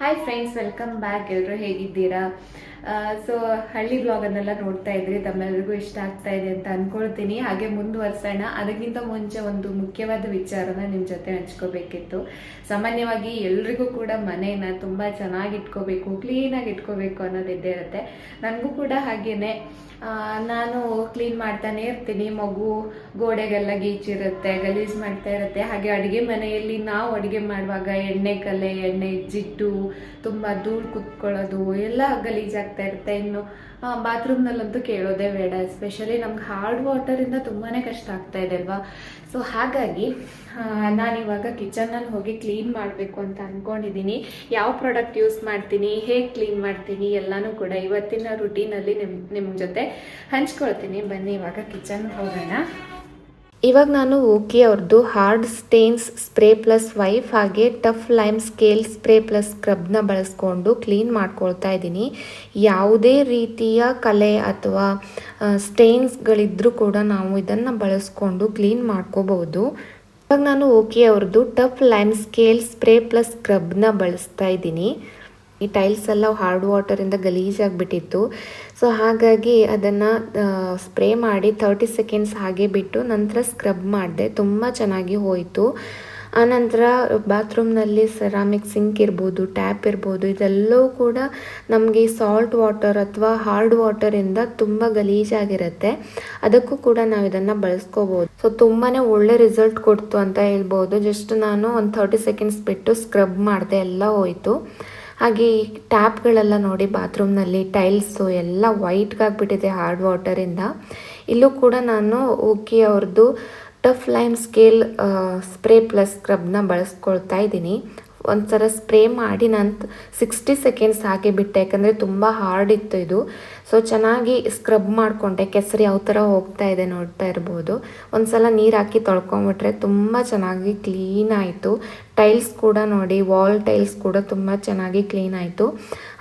Hi friends welcome back ಎಲ್ಲರೂ ಹೇಗಿದ್ದೀರಾ? So ಹಳ್ಳಿ ಬ್ಲಾಗನ್ನೆಲ್ಲ ನೋಡ್ತಾ ಇದ್ರಿ ತಮ್ಮೆಲ್ಲರಿಗೂ ಇಷ್ಟ ಆಗ್ತಾ ಇದೆ ಅಂತ ಅನ್ಕೊಳ್ತೀನಿ. ಹಾಗೆ ಮುಂದುವರ್ಸೋಣ. ಅದಕ್ಕಿಂತ ಮುಂಚೆ ಒಂದು ಮುಖ್ಯವಾದ ವಿಚಾರನ ನಿಮ್ಮ ಜೊತೆ ಹಂಚ್ಕೋಬೇಕಿತ್ತು. ಸಾಮಾನ್ಯವಾಗಿ ಎಲ್ರಿಗೂ ಕೂಡ ಮನೆಯನ್ನ ತುಂಬ ಚೆನ್ನಾಗಿ ಇಟ್ಕೋಬೇಕು ಕ್ಲೀನಾಗಿ ಇಟ್ಕೋಬೇಕು ಅನ್ನೋದು ಇದ್ದೇ ಇರುತ್ತೆ. ನನಗೂ ಕೂಡ ಹಾಗೇನೆ. ನಾನು ಕ್ಲೀನ್ ಮಾಡ್ತಾನೆ ಇರ್ತೀನಿ. ಮಗು ಗೋಡೆಗೆಲ್ಲ ಗೀಚಿರುತ್ತೆ, ಗಲೀಜು ಮಾಡ್ತಾ ಇರುತ್ತೆ. ಹಾಗೆ ಅಡುಗೆ ಮನೆಯಲ್ಲಿ ನಾವು ಅಡುಗೆ ಮಾಡುವಾಗ ಎಣ್ಣೆ ಕಲೆ, ಎಣ್ಣೆ ಜಿಟ್ಟು ತುಂಬ ಧೂಳು ಕುತ್ಕೊಳ್ಳೋದು, ಎಲ್ಲ ಗಲೀಜಾಗ್ತಾ ಇರುತ್ತೆ. ಇನ್ನು ಬಾತ್ರೂಮ್ನಲ್ಲಂತೂ ಕೇಳೋದೇ ಬೇಡ ಎಸ್ಪೆಷಲಿ ನಮ್ಗೆ ಹಾರ್ಡ್ ವಾಟರಿಂದ ತುಂಬಾ ಕಷ್ಟ ಆಗ್ತಾ ಇದೆ ಅಲ್ವಾ? ಸೊ ಹಾಗಾಗಿ ಆ, ನಾನಿವಾಗ ಕಿಚನಲ್ಲಿ ಹೋಗಿ ಕ್ಲೀನ್ ಮಾಡಬೇಕು ಅಂತ ಅಂದ್ಕೊಂಡಿದ್ದೀನಿ ಯಾವ ಪ್ರಾಡಕ್ಟ್ ಯೂಸ್ ಮಾಡ್ತೀನಿ ಹೇಗೆ ಕ್ಲೀನ್ ಮಾಡ್ತೀನಿ ಎಲ್ಲನೂ ಕೂಡ ಇವತ್ತಿನ ರುಟೀನಲ್ಲಿ ನಿಮ್ಮ ನಿಮ್ಮ ಜೊತೆ ಹಂಚ್ಕೊಳ್ತೀನಿ. ಬನ್ನಿ ಇವಾಗ ಕಿಚನ್ ಹೋಗೋಣ. ಇವಾಗ ನಾನು ಓಕೆ ಅವ್ರದ್ದು hard stains spray plus wipe ಹಾಗೆ tough lime scale spray plus ಸ್ಕ್ರಬ್ನ ಬಳಸ್ಕೊಂಡು ಕ್ಲೀನ್ ಮಾಡ್ಕೊಳ್ತಾ ಇದ್ದೀನಿ. ಯಾವುದೇ ರೀತಿಯ ಕಲೆ ಅಥವಾ ಸ್ಟೇನ್ಸ್ಗಳಿದ್ರೂ ಕೂಡ ನಾವು ಇದನ್ನು ಬಳಸ್ಕೊಂಡು ಕ್ಲೀನ್ ಮಾಡ್ಕೋಬಹುದು. ಇವಾಗ ನಾನು ಓಕೆ ಅವ್ರದ್ದು tough lime scale spray plus ಸ್ಕ್ರಬ್ನ ಬಳಸ್ತಾ ಇದ್ದೀನಿ. ಈ ಟೈಲ್ಸ್ ಎಲ್ಲ ಹಾರ್ಡ್ ವಾಟರಿಂದ ಗಲೀಜಾಗಿಬಿಟ್ಟಿತ್ತು ಸೊ ಹಾಗಾಗಿ ಅದನ್ನು ಸ್ಪ್ರೇ ಮಾಡಿ ತರ್ಟಿ ಸೆಕೆಂಡ್ಸ್ ಹಾಗೆ ಬಿಟ್ಟು ನಂತರ ಸ್ಕ್ರಬ್ ಮಾಡಿದೆ. ತುಂಬ ಚೆನ್ನಾಗಿ ಹೋಯಿತು. ಆನಂತರ ಬಾತ್ರೂಮ್ನಲ್ಲಿ ಸೆರಾಮಿಕ್ ಸಿಂಕ್ ಇರ್ಬೋದು ಟ್ಯಾಪ್ ಇರ್ಬೋದು, ಇದೆಲ್ಲವೂ ಕೂಡ ನಮಗೆ ಸಾಲ್ಟ್ ವಾಟರ್ ಅಥವಾ ಹಾರ್ಡ್ ವಾಟರಿಂದ ತುಂಬ ಗಲೀಜಾಗಿರುತ್ತೆ ಅದಕ್ಕೂ ಕೂಡ ನಾವು ಇದನ್ನು ಬಳಸ್ಕೋಬೋದು. ಸೊ ತುಂಬಾ ಒಳ್ಳೆ ರಿಸಲ್ಟ್ ಕೊಡ್ತು ಅಂತ ಹೇಳ್ಬೋದು. ಜಸ್ಟ್ ನಾನು ಒಂದು ತರ್ಟಿ ಸೆಕೆಂಡ್ಸ್ ಬಿಟ್ಟು ಸ್ಕ್ರಬ್ ಮಾಡಿದೆ, ಎಲ್ಲ ಹೋಯಿತು. ಹಾಗೆ ಈ ಟ್ಯಾಪ್ಗಳೆಲ್ಲ ನೋಡಿ ಬಾತ್ರೂಮ್ನಲ್ಲಿ ಟೈಲ್ಸು ಎಲ್ಲ ವೈಟ್ಗಾಗ್ಬಿಟ್ಟಿದೆ ಹಾರ್ಡ್ ವಾಟರಿಂದ. ಇಲ್ಲೂ ಕೂಡ ನಾನು ಓಕೆ ಅವ್ರದ್ದು tough lime scale spray plus ಸ್ಕ್ರಬ್ನ ಬಳಸ್ಕೊಳ್ತಾ ಇದ್ದೀನಿ. ಒಂದ್ಸಲ ಸ್ಪ್ರೇ ಮಾಡಿ ನಾನು ಸಿಕ್ಸ್ಟಿ ಸೆಕೆಂಡ್ಸ್ ಹಾಕಿ ಬಿಟ್ಟೆ, ಯಾಕಂದರೆ ತುಂಬ ಹಾರ್ಡ್ ಇತ್ತು ಇದು. ಸೊ ಚೆನ್ನಾಗಿ ಸ್ಕ್ರಬ್ ಮಾಡಿಕೊಂಡೆ, ಕೆಸರು ಯಾವ ಥರ ಹೋಗ್ತಾ ಇದೆ ನೋಡ್ತಾ ಇರ್ಬೋದು. ಒಂದ್ಸಲ ನೀರು ಹಾಕಿ ತೊಳ್ಕೊಂಬಿಟ್ರೆ ತುಂಬ ಚೆನ್ನಾಗಿ ಕ್ಲೀನ್ ಆಯಿತು. ಟೈಲ್ಸ್ ಕೂಡ ನೋಡಿ ವಾಲ್ ಟೈಲ್ಸ್ ಕೂಡ ತುಂಬ ಚೆನ್ನಾಗಿ ಕ್ಲೀನ್ ಆಯಿತು.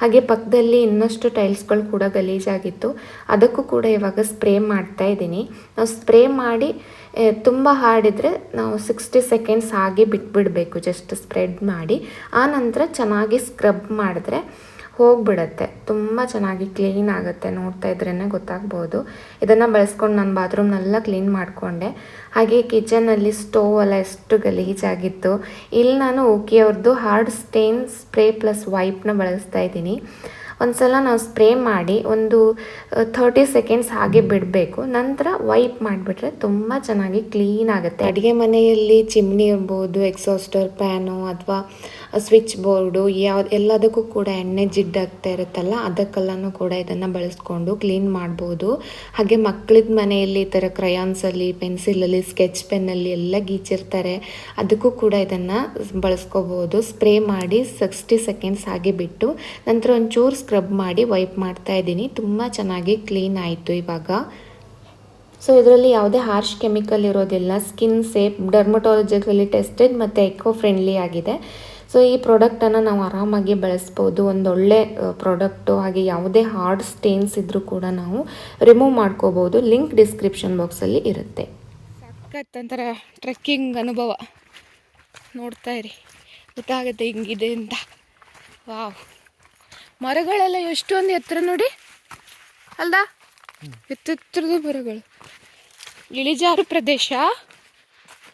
ಹಾಗೆ ಪಕ್ಕದಲ್ಲಿ ಇನ್ನಷ್ಟು ಟೈಲ್ಸ್ಗಳು ಕೂಡ ಗಲೀಜಾಗಿತ್ತು. ಅದಕ್ಕೂ ಕೂಡ ಇವಾಗ ಸ್ಪ್ರೇ ಮಾಡ್ತಾ ಇದ್ದೀನಿ. ನಾವು ಸ್ಪ್ರೇ ಮಾಡಿ ತುಂಬ ಹಾಡಿದರೆ ನಾವು ಸಿಕ್ಸ್ಟಿ ಸೆಕೆಂಡ್ಸ್ ಹಾಗೆ ಬಿಟ್ಬಿಡಬೇಕು ಜಸ್ಟ್ ಸ್ಪ್ರೆಡ್ ಮಾಡಿ. ಆ ನಂತರ ಚೆನ್ನಾಗಿ ಸ್ಕ್ರಬ್ ಮಾಡಿದ್ರೆ ಹೋಗ್ಬಿಡತ್ತೆ. ತುಂಬ ಚೆನ್ನಾಗಿ ಕ್ಲೀನ್ ಆಗುತ್ತೆ ನೋಡ್ತಾ ಇದ್ರೇ ಗೊತ್ತಾಗ್ಬೋದು. ಇದನ್ನು ಬಳಸ್ಕೊಂಡು ನಾನು ಬಾತ್ರೂಮ್ನೆಲ್ಲ ಕ್ಲೀನ್ ಮಾಡಿಕೊಂಡೆ. ಹಾಗೆ ಕಿಚನಲ್ಲಿ ಸ್ಟೋವ್ ಎಲ್ಲ ಎಷ್ಟು ಗಲೀಜಾಗಿತ್ತು. ಇಲ್ಲಿ ನಾನು ಓಕೆ ಅವ್ರದ್ದು ಹಾರ್ಡ್ ಸ್ಟೇನ್ ಸ್ಪ್ರೇ ಪ್ಲಸ್ ವೈಪ್ನ ಬಳಸ್ತಾ ಇದ್ದೀನಿ. ಒಂದ್ಸಲ ನಾವು ಸ್ಪ್ರೇ ಮಾಡಿ ಒಂದು ಥರ್ಟಿ ಸೆಕೆಂಡ್ಸ್ ಹಾಗೆ ಬಿಡಬೇಕು. ನಂತರ ವೈಪ್ ಮಾಡಿಬಿಟ್ರೆ ತುಂಬ ಚೆನ್ನಾಗಿ ಕ್ಲೀನ್ ಆಗುತ್ತೆ. ಅಡುಗೆ ಮನೆಯಲ್ಲಿ ಚಿಮ್ನಿ ಇರ್ಬೋದು ಎಕ್ಸಾಸ್ಟರ್ ಪ್ಯಾನು ಅಥವಾ ಸ್ವಿಚ್ ಬೋರ್ಡು ಯಾವ್ದು ಎಲ್ಲದಕ್ಕೂ ಕೂಡ ಎಣ್ಣೆ ಜಿಡ್ಡಾಗ್ತಾ ಇರುತ್ತಲ್ಲ, ಅದಕ್ಕೆಲ್ಲನೂ ಕೂಡ ಇದನ್ನು ಬಳಸ್ಕೊಂಡು ಕ್ಲೀನ್ ಮಾಡ್ಬೋದು. ಹಾಗೆ ಮಕ್ಕಳಿದ ಮನೆಯಲ್ಲಿ ಈ ಥರ ಕ್ರಯಾನ್ಸಲ್ಲಿ ಪೆನ್ಸಿಲಲ್ಲಿ ಸ್ಕೆಚ್ ಪೆನ್ನಲ್ಲಿ ಎಲ್ಲ ಗೀಚಿರ್ತಾರೆ. ಅದಕ್ಕೂ ಕೂಡ ಇದನ್ನು ಬಳಸ್ಕೋಬೋದು. ಸ್ಪ್ರೇ ಮಾಡಿ ಸಿಕ್ಸ್ಟಿ ಸೆಕೆಂಡ್ಸ್ ಹಾಗೆ ಬಿಟ್ಟು, ನಂತರ ಒಂಚೂರು ಸ್ಕ್ರಬ್ ಮಾಡಿ ವೈಪ್ ಮಾಡ್ತಾ ಇದ್ದೀನಿ. ತುಂಬ ಚೆನ್ನಾಗಿ ಕ್ಲೀನ್ ಆಯಿತು ಇವಾಗ. ಸೊ ಇದರಲ್ಲಿ ಯಾವುದೇ ಹಾರ್ಶ್ ಕೆಮಿಕಲ್ ಇರೋದಿಲ್ಲ. ಸ್ಕಿನ್ ಸೇಫ್ ಡರ್ಮಟಾಲಜಿಕಲಿ ಟೆಸ್ಟೆಡ್ ಮತ್ತು ಎಕೋ ಫ್ರೆಂಡ್ಲಿ ಆಗಿದೆ. ಸೊ ಈ ಪ್ರಾಡಕ್ಟನ್ನು ನಾವು ಆರಾಮಾಗಿ ಬಳಸ್ಬೋದು. ಒಂದೊಳ್ಳೆ ಪ್ರಾಡಕ್ಟು ಹಾಗೆ ಯಾವುದೇ ಹಾರ್ಡ್ ಸ್ಟೇನ್ಸ್ ಇದ್ದರೂ ಕೂಡ ನಾವು ರಿಮೂವ್ ಮಾಡ್ಕೋಬೋದು. ಲಿಂಕ್ ಡಿಸ್ಕ್ರಿಪ್ಷನ್ ಬಾಕ್ಸಲ್ಲಿ ಇರುತ್ತೆ. ಸಕ್ಕತ್ತಂತರ ಟ್ರೆಕ್ಕಿಂಗ್ ಅನುಭವ. ನೋಡ್ತಾ ಇರಿ. ಗೊತ್ತಾಗುತ್ತೆ ಹಿಂಗಿದೆ ಅಂತ. ವಾವ್ ಮರಗಳೆಲ್ಲ ಎಷ್ಟೊಂದು ಎತ್ತರ ನೋಡಿ. ಅಲ್ದಾ? ಎತ್ತೆತ್ತರದ ಮರಗಳು. ಇಳಿಜಾರು ಪ್ರದೇಶ.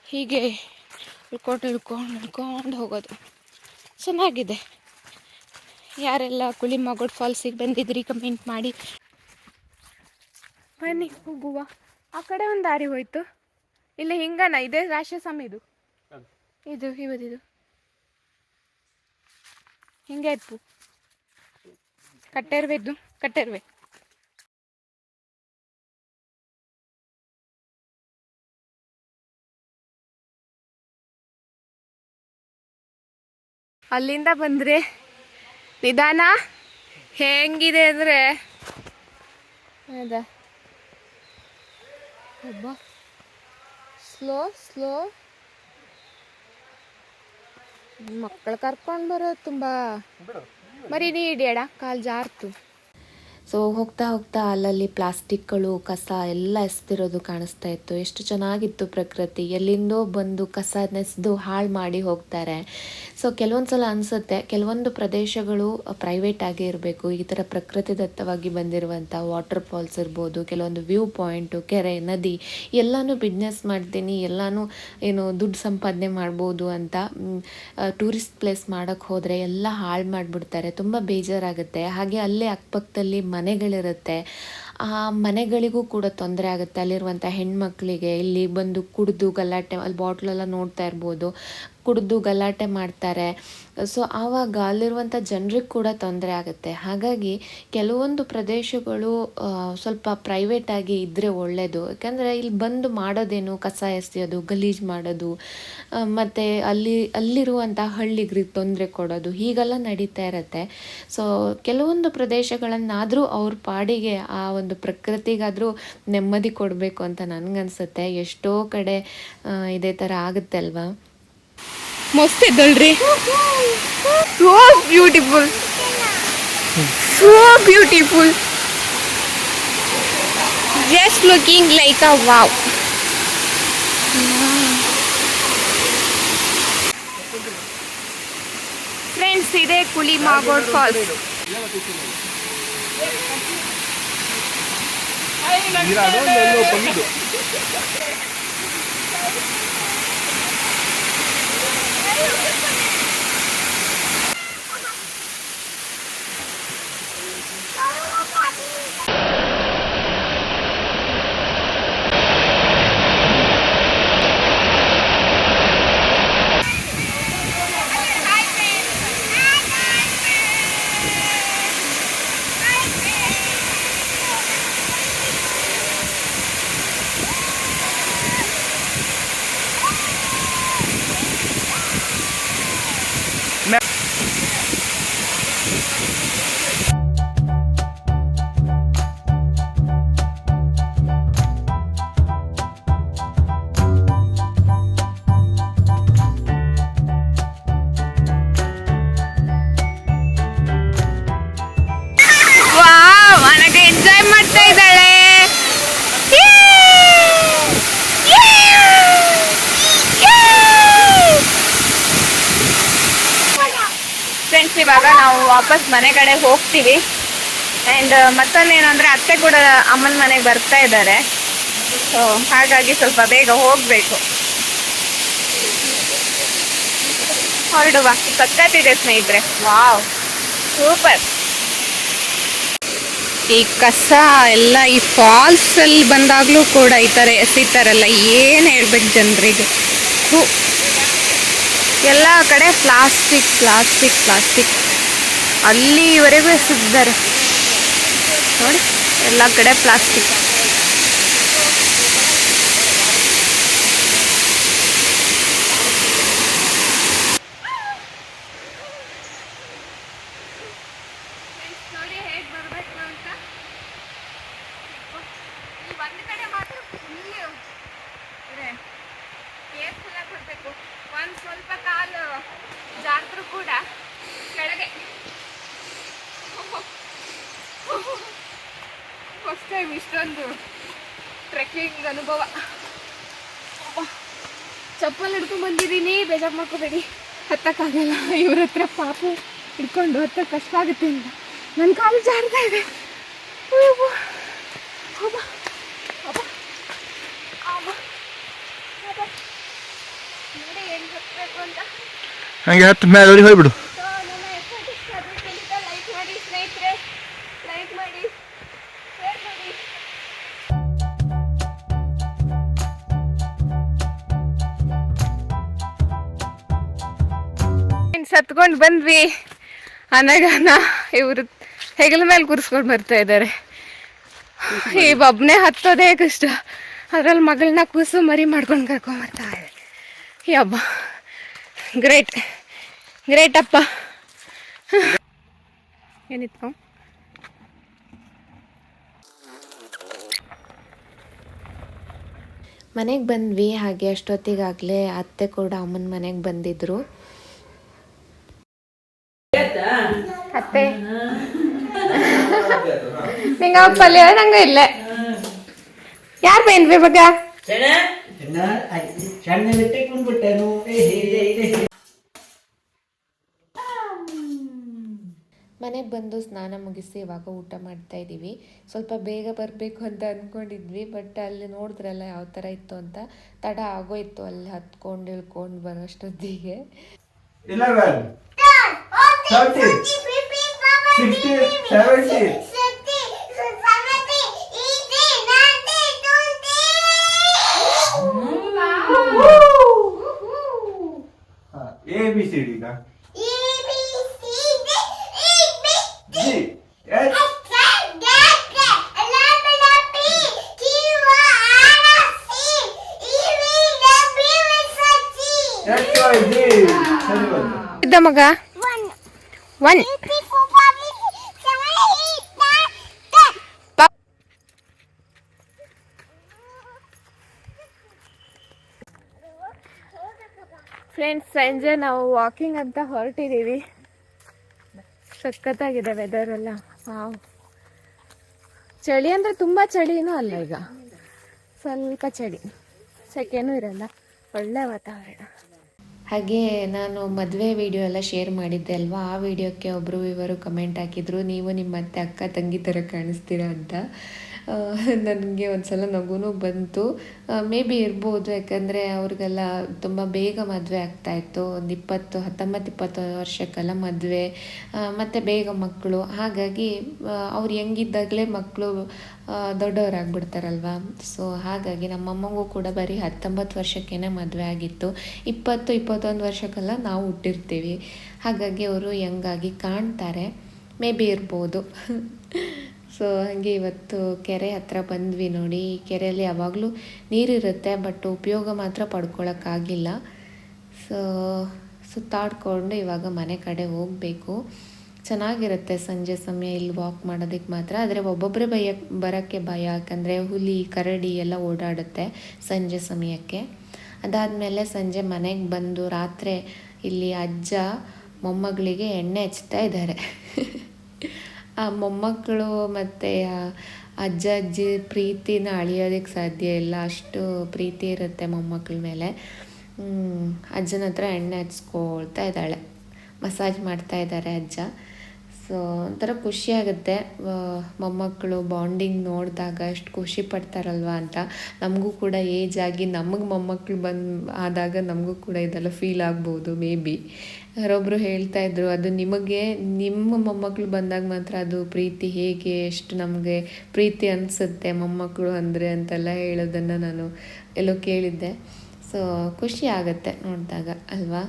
ಹೀಗೆ ಉಳ್ಕೊಂಡು ಇಳ್ಕೊಂಡು ಇಳ್ಕೊಂಡು ಹೋಗೋದು. ಚೆನ್ನಾಗಿದೆ. ಯಾರೆಲ್ಲ ಕುಳಿಮಗೋಡ್ ಫಾಲ್ಸಿಗೆ ಬಂದಿದ್ರಿ ಕಮೆಂಟ್ ಮಾಡಿ. ಬನ್ನಿ ಹೋಗುವ. ಆ ಕಡೆ ಒಂದು ದಾರಿ ಹೋಯ್ತು. ಇಲ್ಲ ಹಿಂಗನ ಇದೇ ರಾಶಸ್ವಾಮಿ ಇದು. ಇದು ಇವತ್ತಿದು ಹಿಂಗೆ ಆಯ್ತು. ಕಟ್ಟೆರ್ವೆ ಇದು ಕಟ್ಟೆರ್ವೆ. ಅಲ್ಲಿಂದ ಬಂದ್ರೆ ನಿಧಾನ ಹೆಂಗಿದೆ ಅಂದ್ರೆ ಹೌದಾ ಒಬ್ಬ ಸ್ಲೋ ಸ್ಲೋ ಮಕ್ಕಳು ಕರ್ಕೊಂಡು ಬರೋದು ತುಂಬ ಮರಿ ನೀ ಅಡ ಕಾಲು ಜಾರ್ತು. ಸೊ ಹೋಗ್ತಾ ಹೋಗ್ತಾ ಅಲ್ಲಲ್ಲಿ ಪ್ಲಾಸ್ಟಿಕ್ಗಳು, ಕಸ ಎಲ್ಲ ಎಸ್ತಿರೋದು ಕಾಣಿಸ್ತಾ ಇತ್ತು. ಎಷ್ಟು ಚೆನ್ನಾಗಿತ್ತು ಪ್ರಕೃತಿ. ಎಲ್ಲಿಂದೋ ಬಂದು ಕಸ ನೆಸ್ದು ಹಾಳು ಮಾಡಿ ಹೋಗ್ತಾರೆ. ಸೊ ಕೆಲವೊಂದು ಸಲ ಅನಿಸುತ್ತೆ, ಕೆಲವೊಂದು ಪ್ರದೇಶಗಳು ಪ್ರೈವೇಟ್ ಆಗಿ ಇರಬೇಕು. ಈ ಥರ ಪ್ರಕೃತಿ ದತ್ತವಾಗಿ ಬಂದಿರುವಂಥ ವಾಟರ್ ಫಾಲ್ಸ್ ಇರ್ಬೋದು, ಕೆಲವೊಂದು ವ್ಯೂ ಪಾಯಿಂಟು ಕೆರೆ, ನದಿ, ಎಲ್ಲನೂ ಬಿಸ್ನೆಸ್ ಮಾಡ್ತೀನಿ, ಎಲ್ಲನೂ ಏನು ದುಡ್ಡು ಸಂಪಾದನೆ ಮಾಡ್ಬೋದು ಅಂತ ಟೂರಿಸ್ಟ್ ಪ್ಲೇಸ್ ಮಾಡೋಕ್ಕೆ ಹೋದರೆ ಎಲ್ಲ ಹಾಳು ಮಾಡಿಬಿಡ್ತಾರೆ. ತುಂಬ ಬೇಜಾರಾಗುತ್ತೆ. ಹಾಗೆ ಅಲ್ಲೇ ಅಕ್ಕಪಕ್ಕದಲ್ಲಿ ಮನೆಗಳಿರುತ್ತೆ. ಆ ಮನೆಗಳಿಗೂ ಕೂಡ ತೊಂದರೆ ಆಗುತ್ತೆ. ಅಲ್ಲಿರುವಂಥ ಹೆಣ್ಮಕ್ಳಿಗೆ ಇಲ್ಲಿ ಬಂದು ಕುಡಿದು ಗಲಾಟೆ, ಅಲ್ಲಿ ಬಾಟ್ಲೆಲ್ಲ ನೋಡ್ತಾ ಇರ್ಬೋದು. ಕುಡಿದು ಗಲಾಟೆ ಮಾಡ್ತಾರೆ. ಸೊ ಆವಾಗ ಅಲ್ಲಿರುವಂಥ ಜನರಿಗೆ ಕೂಡ ತೊಂದರೆ ಆಗುತ್ತೆ. ಹಾಗಾಗಿ ಕೆಲವೊಂದು ಪ್ರದೇಶಗಳು ಸ್ವಲ್ಪ ಪ್ರೈವೇಟಾಗಿ ಇದ್ದರೆ ಒಳ್ಳೆಯದು ಯಾಕಂದರೆ ಇಲ್ಲಿ ಬಂದು ಮಾಡೋದೇನು, ಕಸ ಎಸೆಯೋದು, ಗಲೀಜು ಮಾಡೋದು ಮತ್ತು ಅಲ್ಲಿ, ಅಲ್ಲಿರುವಂಥ ಹಳ್ಳಿಗ್ರಿಗೆ ತೊಂದರೆ ಕೊಡೋದು, ಹೀಗೆಲ್ಲ ನಡೀತಾ ಇರುತ್ತೆ. ಸೊ ಕೆಲವೊಂದು ಪ್ರದೇಶಗಳನ್ನಾದರೂ ಅವ್ರ ಪಾಡಿಗೆ ಆ ಒಂದು ಪ್ರಕೃತಿಗಾದರೂ ನೆಮ್ಮದಿ ಕೊಡಬೇಕು ಅಂತ ನನಗನ್ಸುತ್ತೆ. ಎಷ್ಟೋ ಕಡೆ ಇದೇ ಥರ ಆಗುತ್ತೆ ಅಲ್ವಾ ಮಸ್ತ್ ಇದ್ದಳ್ರಿ so beautiful so beautiful just looking like a wow friends ಇದೆ ಕುಲಿ ಮಾಗೋಡ್ ಫಾಲ್ಸ್ ವಾವ್ ಫ್ರೆಂಡ್ಸ್ ಇವಾಗ ನಾವು ವಾಪಸ್ ಮನೆ ಕಡೆ ಹೋಗ್ತೀವಿ. ಆ್ಯಂಡ್ ಮತ್ತೊಂದೇನಂದ್ರೆ ಅತ್ತೆ ಕೂಡ ಅಮ್ಮನ ಮನೆಗೆ ಬರ್ತಾ ಇದ್ದಾರೆ. ಸೊ ಹಾಗಾಗಿ ಸ್ವಲ್ಪ ಬೇಗ ಹೋಗಬೇಕು. ಹೊರಡುವ. ಸಕ್ಕತ್ತಿದೆ ಸ್ನೇಹಿತರೆ. ವಾವ್ ಸೂಪರ್ ಈ ಕಸ ಎಲ್ಲ ಈ ಫಾಲ್ಸ್ ಅಲ್ಲಿ ಬಂದಾಗ್ಲೂ ಕೂಡ ಈ ತರ ಎಸಿತಾರಲ್ಲ ಏನ್ ಹೇಳ್ಬೇಕು ಜನರಿಗೆ. ಎಲ್ಲ ಕಡೆ ಪ್ಲಾಸ್ಟಿಕ್ ಪ್ಲಾಸ್ಟಿಕ್ ಪ್ಲಾಸ್ಟಿಕ್. ಅಲ್ಲಿವರೆಗೂ ಎಸೆದಿದ್ದಾರೆ ನೋಡಿ ಎಲ್ಲ ಕಡೆ ಪ್ಲಾಸ್ಟಿಕ್ ನೋಡಿ ಹೇಗೆ ಬರಬೇಕು ಅಂತ ಈ ಒಂದು ಕಡೆ ಮಾತ್ರ ಫುಲ್ ಇದೆ ಕೇರ್ಫುಲ್ ಆಗಿ ಬರಬೇಕು ಒಂದು ಸ್ವಲ್ಪ ಕಾಲು ಜಾರಿದ್ರು ಕೂಡ ಕೆಳಗೆ. ಫಸ್ಟ್ ಟೈಮ್ ಇಷ್ಟೊಂದು ಟ್ರೆಕ್ಕಿಂಗ್ ಅನುಭವ. ಚಪ್ಪಲ್ ಹಿಡ್ಕೊಂಡ್ ಬಂದಿದ್ದೀನಿ, ಬೇಜಾರು ಮಾಡ್ಕೋಬೇಡಿ. ಹತ್ತಕ್ಕಾಗಲ್ಲ, ಇವ್ರ ಹತ್ರ ಪಾಪ ಹಿಡ್ಕೊಂಡು ಹತ್ತಕ್ಕೆ ಕಷ್ಟ ಆಗುತ್ತೆ ಅಂತ. ನನ್ನ ಕಾಲು ಜಾರ್ತಾ ಇದೆ. ಹೆಂಗ್ ಹತ್ತು ಮೇಲೆ ಅವ್ರಿಗೆ ಹೋಗ್ಬಿಡು. ಸತ್ಕೊಂಡು ಬಂದ್ವಿ. ಅನಗನ ಇವರು ಹೆಗಲ ಮೇಲೆ ಕೂರಿಸ್ಕೊಂಡು ಬರ್ತಾ ಇದ್ದಾರೆ. ಈ ಒಬ್ಬನೇ ಹತ್ತೋದೇ ಕಷ್ಟ. ಅದ್ರಲ್ಲಿ ಮಗಳನ್ನ ಕೂಸು ಮರಿ ಮಾಡ್ಕೊಂಡು ಕರ್ಕೊಂಬರ್ತಾ ಇದ್ದಾರೆ ಇದೆ. ಈ ಹಬ್ಬ. ಗ್ರೇಟ್ ಗ್ರೇಟ್ ಅಪ್ಪ. ಏನಿತ್ತು? ಮನೆಗೆ ಬಂದ್ವಿ ಹಾಗೆ ಅಷ್ಟೊತ್ತಿಗಾಗಲೇ ಅತ್ತೆ ಕೂಡ ಅಮ್ಮನ ಮನೆಗೆ ಬಂದಿದ್ರು. ಅತ್ತೆ. ನಿಂಗ ಪಲ್ಯ ನಂಗ ಇಲ್ಲೇ. ಯಾರು ಬೇನ್ರಿ ಇವಾಗ? ಸಣ್ಣ ಬಿಟ್ಟೆ ಕುಂದ್ಬಿಟ್ಟೆನು ಮನೆಗೆ ಬಂದು ಸ್ನಾನ ಮುಗಿಸಿ ಇವಾಗ ಊಟ ಮಾಡ್ತಾ ಇದ್ದೀವಿ ಸ್ವಲ್ಪ ಬೇಗ ಬರಬೇಕು ಅಂತ ಅಂದ್ಕೊಂಡಿದ್ವಿ ಬಟ್ ಅಲ್ಲಿ ನೋಡಿದ್ರಲ್ಲ ಯಾವ ಥರ ಇತ್ತು ಅಂತ. ತಡ ಆಗೋಯ್ತು ಅಲ್ಲಿ ಹತ್ಕೊಂಡು ಇಳ್ಕೊಂಡು ಬರೋಷ್ಟೊತ್ತಿಗೆ. A B C D का E B C D E B D G H That's right, G. Wow. Ito maga? One. One. Friends ಸಂಜೆ ನಾವು ವಾಕಿಂಗ್ ಅಂತ ಹೊರಟಿದ್ದೀವಿ ಸಖತ್ತಾಗಿದೆ ವೆದರ್ ಎಲ್ಲ. ವಾವ್ ಚಳಿ ಅಂದರೆ ತುಂಬ ಚಳಿನೂ ಅಲ್ಲ ಈಗ. ಸ್ವಲ್ಪ ಚಳಿ. ಸೆಕೆನೂ ಇರಲ್ಲ. ಒಳ್ಳೆ ವಾತಾವರಣ. ಹಾಗೆ ನಾನು ಮದುವೆ ವಿಡಿಯೋ ಎಲ್ಲ ಶೇರ್ ಮಾಡಿದ್ದೆ ಅಲ್ವಾ? ಆ ವಿಡಿಯೋಕ್ಕೆ ಒಬ್ಬರು ಇವರು ಕಮೆಂಟ್ ಹಾಕಿದ್ರು, ನೀವು ನಿಮ್ಮ ಮತ್ತೆ ಅಕ್ಕ ತಂಗಿ ಥರ ಕಾಣಿಸ್ತೀರಾ ಅಂತ. ನನಗೆ ಒಂದು ಸಲ ನಗುನು ಬಂತು. ಮೇ ಬಿ ಇರ್ಬೋದು, ಯಾಕಂದರೆ ಅವ್ರಿಗೆಲ್ಲ ತುಂಬ ಬೇಗ ಮದುವೆ ಆಗ್ತಾಯಿತ್ತು ಒಂದು ಇಪ್ಪತ್ತು, ಹತ್ತೊಂಬತ್ತು, ಇಪ್ಪತ್ತು ವರ್ಷಕ್ಕೆಲ್ಲ ಮದುವೆ. ಮತ್ತು ಬೇಗ ಮಕ್ಕಳು. ಹಾಗಾಗಿ ಅವ್ರು ಹೆಂಗಿದ್ದಾಗಲೇ ಮಕ್ಕಳು ದೊಡ್ಡವರಾಗ್ಬಿಡ್ತಾರಲ್ವ? ಸೊ ಹಾಗಾಗಿ ನಮ್ಮ ಅಮ್ಮಂಗೂ ಕೂಡ ಬರೀ ಹತ್ತೊಂಬತ್ತು ವರ್ಷಕ್ಕೇ ಮದುವೆ ಆಗಿತ್ತು. ಇಪ್ಪತ್ತು, ಇಪ್ಪತ್ತೊಂದು ವರ್ಷಕ್ಕೆಲ್ಲ ನಾವು ಹುಟ್ಟಿರ್ತೀವಿ. ಹಾಗಾಗಿ ಅವರು ಹೆಂಗಾಗಿ ಕಾಣ್ತಾರೆ. ಮೇ ಬಿ ಇರ್ಬೋದು. ಸೊ ಹಾಗೆ ಇವತ್ತು ಕೆರೆ ಹತ್ರ ಬಂದ್ವಿ ನೋಡಿ. ಈ ಕೆರೆಯಲ್ಲಿ ಯಾವಾಗಲೂ ನೀರಿರುತ್ತೆ ಬಟ್ ಉಪಯೋಗ ಮಾತ್ರ ಪಡ್ಕೊಳಕ್ಕಾಗಿಲ್ಲ. ಸೊ ಸುತ್ತಾಡ್ಕೊಂಡು ಇವಾಗ ಮನೆ ಕಡೆ ಹೋಗಬೇಕು. ಚೆನ್ನಾಗಿರುತ್ತೆ ಸಂಜೆ ಸಮಯ ಇಲ್ಲಿ ವಾಕ್ ಮಾಡೋದಕ್ಕೆ ಮಾತ್ರ. ಆದರೆ ಒಬ್ಬೊಬ್ಬರೇ ಭಯ, ಬರೋಕ್ಕೆ ಭಯ. ಯಾಕಂದರೆ ಹುಲಿ, ಕರಡಿ ಎಲ್ಲ ಓಡಾಡುತ್ತೆ ಸಂಜೆ ಸಮಯಕ್ಕೆ. ಅದಾದಮೇಲೆ ಸಂಜೆ ಮನೆಗೆ ಬಂದು ರಾತ್ರಿ ಇಲ್ಲಿ ಅಜ್ಜ, ಮೊಮ್ಮಗಳಿಗೆ ಎಣ್ಣೆ ಹಚ್ತಾ ಇದ್ದಾರೆ. ಆ ಮೊಮ್ಮಕ್ಕಳು ಮತ್ತು ಅಜ್ಜ, ಅಜ್ಜಿ ಪ್ರೀತಿನ ಅಳಿಯೋದಕ್ಕೆ ಸಾಧ್ಯ ಇಲ್ಲ. ಅಷ್ಟು ಪ್ರೀತಿ ಇರುತ್ತೆ ಮೊಮ್ಮಕ್ಕಳ ಮೇಲೆ. ಅಜ್ಜನ ಹತ್ರ ಎಣ್ಣೆ ಹಚ್ಕೊಳ್ತಾ ಇದ್ದಾಳೆ. ಮಸಾಜ್ ಮಾಡ್ತಾ ಇದ್ದಾರೆ ಅಜ್ಜ. ಸೊ ಒಂಥರ ಖುಷಿ ಆಗುತ್ತೆ. ಆ, ಮೊಮ್ಮಕ್ಕಳು ಬಾಂಡಿಂಗ್ ನೋಡಿದಾಗ ಎಷ್ಟು ಖುಷಿ ಪಡ್ತಾರಲ್ವ ಅಂತ. ನಮಗೂ ಕೂಡ ಏಜ್ ಆಗಿ ನಮಗೆ ಮೊಮ್ಮಕ್ಕಳು ಬಂದು ಆದಾಗ ನಮಗೂ ಕೂಡ ಇದೆಲ್ಲ ಫೀಲ್ ಆಗ್ಬೋದು ಮೇ ಬಿ ಯಾರೊಬ್ಬರು ಹೇಳ್ತಾ ಇದ್ರು ಅದು ನಿಮಗೆ ನಿಮ್ಮ ಮೊಮ್ಮಕ್ಕಳು ಬಂದಾಗ ಮಾತ್ರ ಅದು ಪ್ರೀತಿ ಹೇಗೆ ಎಷ್ಟು ನಮಗೆ ಪ್ರೀತಿ ಅನಿಸುತ್ತೆ ಮೊಮ್ಮಕ್ಕಳು ಅಂದರೆ ಅಂತೆಲ್ಲ ಹೇಳೋದನ್ನು ನಾನು ಎಲ್ಲೋ ಕೇಳಿದ್ದೆ. ಸೊ ಖುಷಿ ಆಗುತ್ತೆ ನೋಡಿದಾಗ ಅಲ್ವಾ?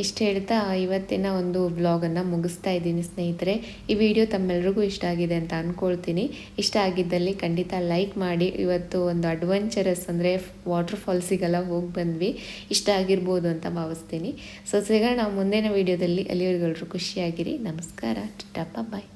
ಇಷ್ಟು ಹೇಳ್ತಾ ಇವತ್ತಿನ ಒಂದು ಬ್ಲಾಗನ್ನು ಮುಗಿಸ್ತಾ ಇದ್ದೀನಿ ಸ್ನೇಹಿತರೆ. ಈ ವಿಡಿಯೋ ತಮ್ಮೆಲ್ರಿಗೂ ಇಷ್ಟ ಆಗಿದೆ ಅಂತ ಅಂದ್ಕೊಳ್ತೀನಿ ಇಷ್ಟ ಆಗಿದ್ದಲ್ಲಿ ಖಂಡಿತ ಲೈಕ್ ಮಾಡಿ. ಇವತ್ತು ಒಂದು ಅಡ್ವೆಂಚರಸ್ ಅಂದರೆ ವಾಟರ್ ಫಾಲ್ಸಿಗೆಲ್ಲ ಹೋಗಿ ಬಂದ್ವಿ. ಇಷ್ಟ ಆಗಿರ್ಬೋದು ಅಂತ ಭಾವಿಸ್ತೀನಿ. ಸೊ ಸಿಗೋಣ ಮುಂದಿನ ವೀಡಿಯೋದಲ್ಲಿ ಅಲ್ಲಿವರೆಗೂ ಖುಷಿಯಾಗಿರಿ. ನಮಸ್ಕಾರ. ಟಾಟಾ ಬಾಯ್